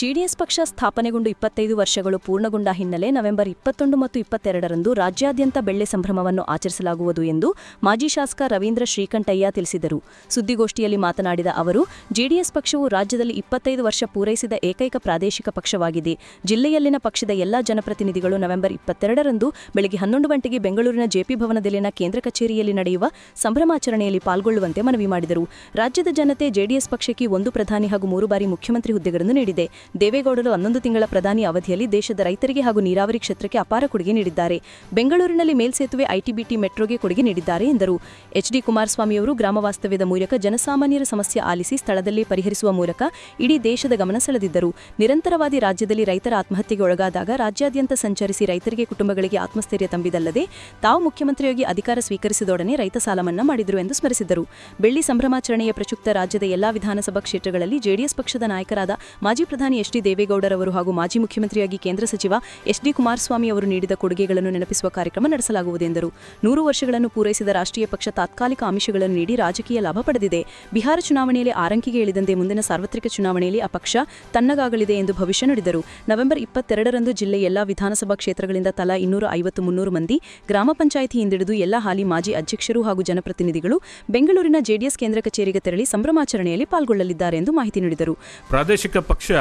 JDS ಪಕ್ಷ ಸ್ಥಾಪನೆಗೊಂಡು ಇಪ್ಪತ್ತೈದು ವರ್ಷಗಳು ಪೂರ್ಣಗೊಂಡ ಹಿನ್ನೆಲೆ ನವೆಂಬರ್ ಇಪ್ಪತ್ತೊಂದು ಮತ್ತು ಇಪ್ಪತ್ತೆರಡರಂದು ರಾಜ್ಯಾದ್ಯಂತ ಬೆಳ್ಳೆ ಸಂಭ್ರಮವನ್ನು ಆಚರಿಸಲಾಗುವುದು ಎಂದು ಮಾಜಿ ಶಾಸಕ ರವೀಂದ್ರ ಶ್ರೀಕಂಠಯ್ಯ ತಿಳಿಸಿದರು. ಸುದ್ದಿಗೋಷ್ಠಿಯಲ್ಲಿ ಮಾತನಾಡಿದ ಅವರು, ಜೆಡಿಎಸ್ ಪಕ್ಷವು ರಾಜ್ಯದಲ್ಲಿ ಇಪ್ಪತ್ತೈದು ವರ್ಷ ಪೂರೈಸಿದ ಏಕೈಕ ಪ್ರಾದೇಶಿಕ ಪಕ್ಷವಾಗಿದೆ. ಜಿಲ್ಲೆಯಲ್ಲಿನ ಪಕ್ಷದ ಎಲ್ಲಾ ಜನಪ್ರತಿನಿಧಿಗಳು ನವೆಂಬರ್ ಇಪ್ಪತ್ತೆರಡರಂದು ಬೆಳಗ್ಗೆ ಹನ್ನೊಂದು ಗಂಟೆಗೆ ಬೆಂಗಳೂರಿನ ಜೆಪಿ ಭವನದಲ್ಲಿನ ಕೇಂದ್ರ ಕಚೇರಿಯಲ್ಲಿ ನಡೆಯುವ ಸಂಭ್ರಮಾಚರಣೆಯಲ್ಲಿ ಪಾಲ್ಗೊಳ್ಳುವಂತೆ ಮನವಿ ಮಾಡಿದರು. ರಾಜ್ಯದ ಜನತೆ ಜೆಡಿಎಸ್ ಪಕ್ಷಕ್ಕೆ ಒಂದು ಪ್ರಧಾನಿ ಹಾಗೂ ಮೂರು ಬಾರಿ ಮುಖ್ಯಮಂತ್ರಿ ಹುದ್ದೆಗಳನ್ನು ನೀಡಿದೆ. ದೇವೇಗೌಡರು ಹನ್ನೊಂದು ತಿಂಗಳ ಪ್ರಧಾನಿ ಅವಧಿಯಲ್ಲಿ ದೇಶದ ರೈತರಿಗೆ ಹಾಗೂ ನೀರಾವರಿ ಕ್ಷೇತ್ರಕ್ಕೆ ಅಪಾರ ಕೊಡುಗೆ ನೀಡಿದ್ದಾರೆ. ಬೆಂಗಳೂರಿನಲ್ಲಿ ಮೇಲ್ಸೇತುವೆ ಐಟಿಬಿಟಿ ಮೆಟ್ರೋಗೆ ಕೊಡುಗೆ ನೀಡಿದ್ದಾರೆ ಎಂದರು. ಎಚ್ಡಿ ಕುಮಾರಸ್ವಾಮಿಯವರು ಗ್ರಾಮ ವಾಸ್ತವ್ಯದ ಮೂಲಕ ಜನಸಾಮಾನ್ಯರ ಸಮಸ್ಯೆ ಆಲಿಸಿ ಸ್ಥಳದಲ್ಲೇ ಪರಿಹರಿಸುವ ಮೂಲಕ ಇಡೀ ದೇಶದ ಗಮನ ಸೆಳೆದಿದ್ದರು. ನಿರಂತರವಾದಿ ರಾಜ್ಯದಲ್ಲಿ ರೈತರ ಆತ್ಮಹತ್ಯೆಗೆ ಒಳಗಾದಾಗ ರಾಜ್ಯಾದ್ಯಂತ ಸಂಚರಿಸಿ ರೈತರಿಗೆ ಕುಟುಂಬಗಳಿಗೆ ಆತ್ಮಸ್ಥೈರ್ಯ ತಂಬಿದಲ್ಲದೆ ತಾವು ಮುಖ್ಯಮಂತ್ರಿಯಾಗಿ ಅಧಿಕಾರ ಸ್ವೀಕರಿಸಿದೊಡನೆ ರೈತ ಸಾಲ ಮನ್ನಾ ಮಾಡಿದರು ಎಂದು ಸ್ಮರಿಸಿದರು. ಬೆಳ್ಳಿ ಸಂಭ್ರಮಾಚರಣೆಯ ಪ್ರಯುಕ್ತ ರಾಜ್ಯದ ಎಲ್ಲಾ ವಿಧಾನಸಭಾ ಕ್ಷೇತ್ರಗಳಲ್ಲಿ ಜೆಡಿಎಸ್ ಪಕ್ಷದ ನಾಯಕರಾದ ಮಾಜಿ ಪ್ರಧಾನಿ ಎಚ್ ಡಿ ದೇವೇಗೌಡರವರು ಹಾಗೂ ಮಾಜಿ ಮುಖ್ಯಮಂತ್ರಿಯಾಗಿ ಕೇಂದ್ರ ಸಚಿವ ಎಚ್ ಡಿ ಕುಮಾರಸ್ವಾಮಿ ಅವರು ನೀಡಿದ ಕೊಡುಗೆಗಳನ್ನು ನೆನಪಿಸುವ ಕಾರ್ಯಕ್ರಮ ನಡೆಸಲಾಗುವುದು ಎಂದರು. ನೂರು ವರ್ಷಗಳನ್ನು ಪೂರೈಸಿದ ರಾಷ್ಟ್ರೀಯ ಪಕ್ಷ ತಾತ್ಕಾಲಿಕ ಆಮಿಷಗಳನ್ನು ನೀಡಿ ರಾಜಕೀಯ ಲಾಭ ಪಡೆದಿದೆ. ಬಿಹಾರ ಚುನಾವಣೆಯಲ್ಲಿ ಆರಂಕಿಗೆ ಇಳಿದಂತೆ ಮುಂದಿನ ಸಾರ್ವತ್ರಿಕ ಚುನಾವಣೆಯಲ್ಲಿ ಆ ಪಕ್ಷ ತನ್ನಗಾಗಲಿದೆ ಎಂದು ಭವಿಷ್ಯ ನುಡಿದರು. ನವೆಂಬರ್ ಇಪ್ಪತ್ತೆರಡರಂದು ಜಿಲ್ಲೆ ಎಲ್ಲಾ ವಿಧಾನಸಭಾ ಕ್ಷೇತ್ರಗಳಿಂದ ತಲಾ ಇನ್ನೂರ ಐವತ್ತು ಮುನ್ನೂರು ಮಂದಿ, ಗ್ರಾಮ ಪಂಚಾಯಿತಿ ಹಿಂದಿಡಿದು ಎಲ್ಲ ಹಾಲಿ ಮಾಜಿ ಅಧ್ಯಕ್ಷರು ಹಾಗೂ ಜನಪ್ರತಿನಿಧಿಗಳು ಬೆಂಗಳೂರಿನ ಜೆಡಿಎಸ್ ಕೇಂದ್ರ ಕಚೇರಿಗೆ ತೆರಳಿ ಸಂಭ್ರಮಾಚರಣೆಯಲ್ಲಿ ಪಾಲ್ಗೊಳ್ಳಲಿದ್ದಾರೆ ಎಂದು ಮಾಹಿತಿ ನೀಡಿದರು. ಪ್ರಾದೇಶಿಕ ಪಕ್ಷ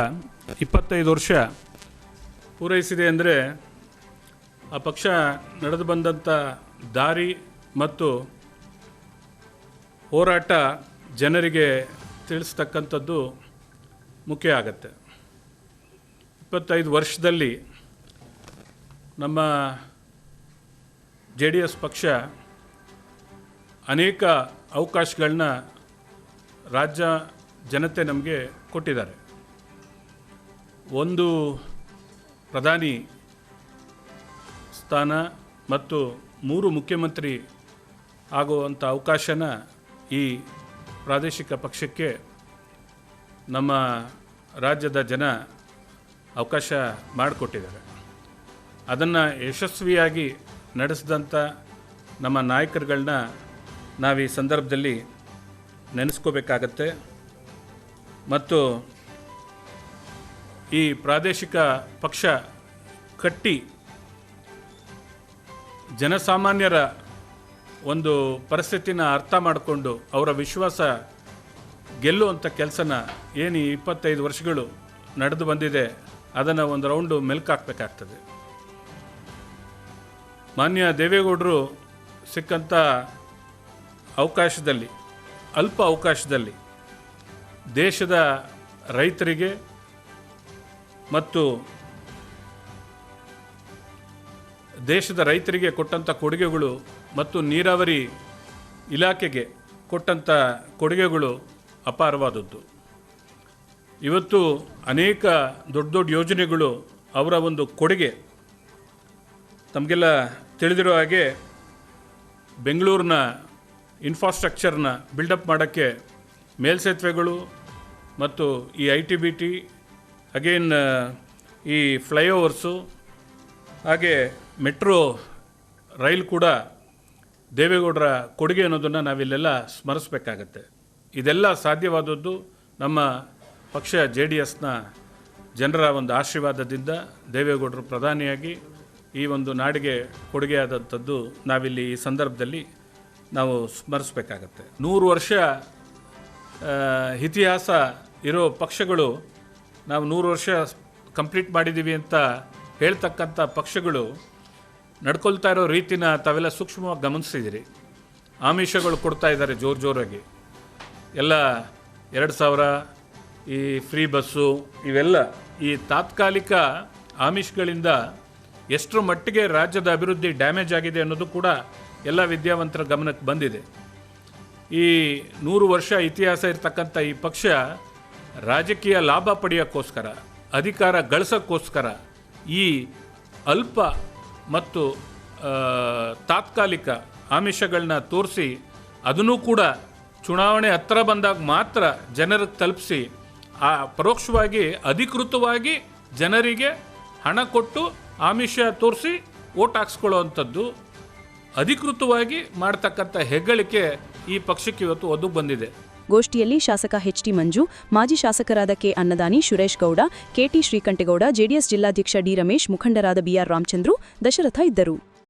ಇಪ್ಪತ್ತೈದು ವರ್ಷ ಪೂರೈಸಿದೆ ಅಂದರೆ ಆ ಪಕ್ಷ ನಡೆದು ಬಂದಂಥ ದಾರಿ ಮತ್ತು ಹೋರಾಟ ಜನರಿಗೆ ತಿಳಿಸ್ತಕ್ಕಂಥದ್ದು ಮುಖ್ಯ ಆಗತ್ತೆ. ಇಪ್ಪತ್ತೈದು ವರ್ಷದಲ್ಲಿ ನಮ್ಮ ಜೆ ಡಿ ಎಸ್ ಪಕ್ಷ ಅನೇಕ ಅವಕಾಶಗಳನ್ನ ರಾಜ್ಯ ಜನತೆ ನಮಗೆ ಕೊಟ್ಟಿದ್ದಾರೆ. ಒಂದು ಪ್ರಧಾನಿ ಸ್ಥಾನ ಮತ್ತು ಮೂರು ಮುಖ್ಯಮಂತ್ರಿ ಆಗುವಂಥ ಅವಕಾಶನ ಈ ಪ್ರಾದೇಶಿಕ ಪಕ್ಷಕ್ಕೆ ನಮ್ಮ ರಾಜ್ಯದ ಜನ ಅವಕಾಶ ಮಾಡಿಕೊಟ್ಟಿದ್ದಾರೆ. ಅದನ್ನು ಯಶಸ್ವಿಯಾಗಿ ನಡೆಸಿದಂಥ ನಮ್ಮ ನಾಯಕರುಗಳನ್ನ ನಾವು ಈ ಸಂದರ್ಭದಲ್ಲಿ ನೆನೆಸ್ಕೋಬೇಕಾಗತ್ತೆ. ಮತ್ತು ಈ ಪ್ರಾದೇಶಿಕ ಪಕ್ಷ ಕಟ್ಟಿ ಜನಸಾಮಾನ್ಯರ ಒಂದು ಪರಿಸ್ಥಿತಿನ ಅರ್ಥ ಮಾಡಿಕೊಂಡು ಅವರ ವಿಶ್ವಾಸ ಗೆಲ್ಲುವಂಥ ಕೆಲಸನ ಏನು ಈ ಇಪ್ಪತ್ತೈದು ವರ್ಷಗಳು ನಡೆದು ಬಂದಿದೆ, ಅದನ್ನು ಒಂದು ರೌಂಡು ಮೆಲ್ಕಾಕ್ಬೇಕಾಗ್ತದೆ ಮಾನ್ಯ ದೇವೇಗೌಡರು ಸಿಕ್ಕಂಥ ಅವಕಾಶದಲ್ಲಿ, ಅಲ್ಪ ಅವಕಾಶದಲ್ಲಿ ದೇಶದ ರೈತರಿಗೆ ಮತ್ತು ದೇಶದ ರೈತರಿಗೆ ಕೊಟ್ಟಂಥ ಕೊಡುಗೆಗಳು ಮತ್ತು ನೀರಾವರಿ ಇಲಾಖೆಗೆ ಕೊಟ್ಟಂಥ ಕೊಡುಗೆಗಳು ಅಪಾರವಾದದ್ದು. ಇವತ್ತು ಅನೇಕ ದೊಡ್ಡ ದೊಡ್ಡ ಯೋಜನೆಗಳು ಅವರ ಒಂದು ಕೊಡುಗೆ. ತಮಗೆಲ್ಲ ತಿಳಿದಿರೋ ಹಾಗೆ ಬೆಂಗಳೂರಿನ ಇನ್ಫ್ರಾಸ್ಟ್ರಕ್ಚರ್ನ ಬಿಲ್ಡಪ್ ಮಾಡೋಕ್ಕೆ ಮೇಲ್ಸೇತುವೆಗಳು ಮತ್ತು ಈ I T B T again ಈ ಫ್ಲೈಓವರ್ಸು ಹಾಗೆ ಮೆಟ್ರೋ ರೈಲ್ ಕೂಡ ದೇವೇಗೌಡರ ಕೊಡುಗೆ ಅನ್ನೋದನ್ನು ನಾವಿಲ್ಲೆಲ್ಲ ಸ್ಮರಿಸಬೇಕಾಗತ್ತೆ. ಇದೆಲ್ಲ ಸಾಧ್ಯವಾದದ್ದು ನಮ್ಮ ಪಕ್ಷ ಜೆ ಡಿ ಎಸ್ನ ಜನರ ಒಂದು ಆಶೀರ್ವಾದದಿಂದ ದೇವೇಗೌಡರು ಪ್ರಧಾನಿಯಾಗಿ ಈ ಒಂದು ನಾಡಿಗೆ ಕೊಡುಗೆಯಾದಂಥದ್ದು ನಾವಿಲ್ಲಿ ಈ ಸಂದರ್ಭದಲ್ಲಿ ನಾವು ಸ್ಮರಿಸಬೇಕಾಗತ್ತೆ. ನೂರು ವರ್ಷ ಇತಿಹಾಸ ಇರೋ ಪಕ್ಷಗಳು ನಾವು ನೂರು ವರ್ಷ ಕಂಪ್ಲೀಟ್ ಮಾಡಿದ್ದೀವಿ ಅಂತ ಹೇಳ್ತಕ್ಕಂಥ ಪಕ್ಷಗಳು ನಡ್ಕೊಳ್ತಾ ಇರೋ ರೀತಿನ ತಾವೆಲ್ಲ ಸೂಕ್ಷ್ಮವಾಗಿ ಗಮನಿಸಿದಿರಿ. ಆಮಿಷಗಳು ಕೊಡ್ತಾ ಇದ್ದಾರೆ ಜೋರು ಜೋರಾಗಿ. ಎಲ್ಲ ಎರಡು ಸಾವಿರ, ಈ ಫ್ರೀ ಬಸ್ಸು, ಇವೆಲ್ಲ ಈ ತಾತ್ಕಾಲಿಕ ಆಮಿಷಗಳಿಂದ ಎಷ್ಟರ ಮಟ್ಟಿಗೆ ರಾಜ್ಯದ ಅಭಿವೃದ್ಧಿ ಡ್ಯಾಮೇಜ್ ಆಗಿದೆ ಅನ್ನೋದು ಕೂಡ ಎಲ್ಲ ವಿದ್ಯಾವಂತರ ಗಮನಕ್ಕೆ ಬಂದಿದೆ. ಈ ನೂರು ವರ್ಷ ಇತಿಹಾಸ ಇರತಕ್ಕಂಥ ಈ ಪಕ್ಷ ರಾಜಕೀಯ ಲಾಭ ಪಡೆಯೋಕ್ಕೋಸ್ಕರ, ಅಧಿಕಾರ ಗಳಿಸೋಕ್ಕೋಸ್ಕರ ಈ ಅಲ್ಪ ಮತ್ತು ತಾತ್ಕಾಲಿಕ ಆಮಿಷಗಳನ್ನ ತೋರಿಸಿ, ಅದನ್ನು ಕೂಡ ಚುನಾವಣೆ ಹತ್ತಿರ ಬಂದಾಗ ಮಾತ್ರ ಜನರಿಗೆ ತಲುಪಿಸಿ, ಆ ಪರೋಕ್ಷವಾಗಿ ಅಧಿಕೃತವಾಗಿ ಜನರಿಗೆ ಹಣ ಕೊಟ್ಟು ಆಮಿಷ ತೋರಿಸಿ ಓಟ್ ಹಾಕ್ಸ್ಕೊಳ್ಳೋವಂಥದ್ದು ಅಧಿಕೃತವಾಗಿ ಮಾಡ್ತಕ್ಕಂಥ ಹೆಗ್ಗಳಿಕೆ ಈ ಪಕ್ಷಕ್ಕೆ ಇವತ್ತು ಒದಗಿ ಬಂದಿದೆ. ಗೋಷ್ಠಿಯಲ್ಲಿ ಶಾಸಕ ಎಚ್ಟಿ ಮಂಜು, ಮಾಜಿ ಶಾಸಕರಾದ K Annadani Suresh Gowda KT Srikantegowda, JDS ಜಿಲ್ಲಾಧ್ಯಕ್ಷ ಡಿ ರಮೇಶ್, ಮುಖಂಡರಾದ ಬಿಆರ್ ರಾಮಚಂದ್ರು, ದಶರಥ ಇದ್ದರು.